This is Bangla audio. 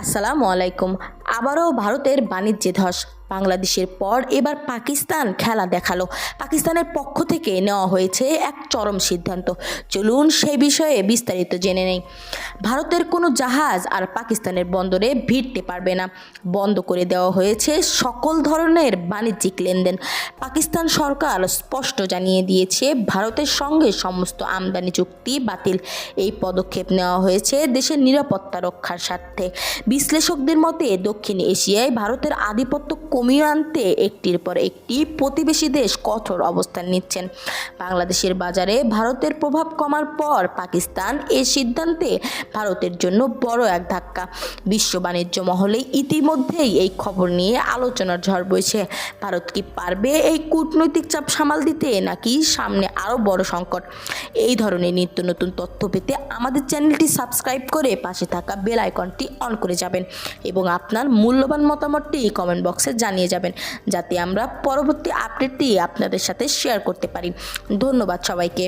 আসসালামু আলাইকুম। আবারও ভারতের বাণিজ্যে ধস। বাংলাদেশের পর এবার পাকিস্তান খেলা দেখাল। পাকিস্তানের পক্ষ থেকে নেওয়া হয়েছে এক চরম সিদ্ধান্ত। চলুন সেই বিষয়ে বিস্তারিত জেনে নেই। ভারতের কোনো জাহাজ আর পাকিস্তানের বন্দরে ভিড়তে পারবে না। বন্ধ করে দেওয়া হয়েছে সকল ধরনের বাণিজ্যিক লেনদেন। পাকিস্তান সরকার স্পষ্ট জানিয়ে দিয়েছে, ভারতের সঙ্গে সমস্ত আমদানি চুক্তি বাতিল। এই পদক্ষেপ নেওয়া হয়েছে দেশের নিরাপত্তা রক্ষার স্বার্থে। বিশ্লেষকদের মতে দক্ষিণ এশিয়ায় ভারতের আধিপত্য কমিয়ে আনতে একটির পর একটি প্রতিবেশী দেশ কঠোর অবস্থান নিচ্ছেন। বাংলাদেশের বাজারে ভারতের প্রভাব কমার পর পাকিস্তান এ সিদ্ধান্তে ভারতের জন্য বড় এক ধাক্কা। বিশ্ব বাণিজ্য মহলে ইতিমধ্যেই এই খবর নিয়ে আলোচনার ঝড় বইছে। ভারত কি পারবে এই কূটনৈতিক চাপ সামাল দিতে নাকি সামনে আরও বড় সংকট? এই ধরনের নিত্য নতুন তথ্য পেতে আমাদের চ্যানেলটি সাবস্ক্রাইব করে পাশে থাকা বেল আইকনটি অন করে যাবেন। এবং আপনার মূল্যবান মতামতটি কমেন্ট বক্সে জানিয়ে যাবেন, যাতে আমরা পরবর্তী আপডেটটি আপনাদের সাথে শেয়ার করতে পারি। ধন্যবাদ সবাইকে।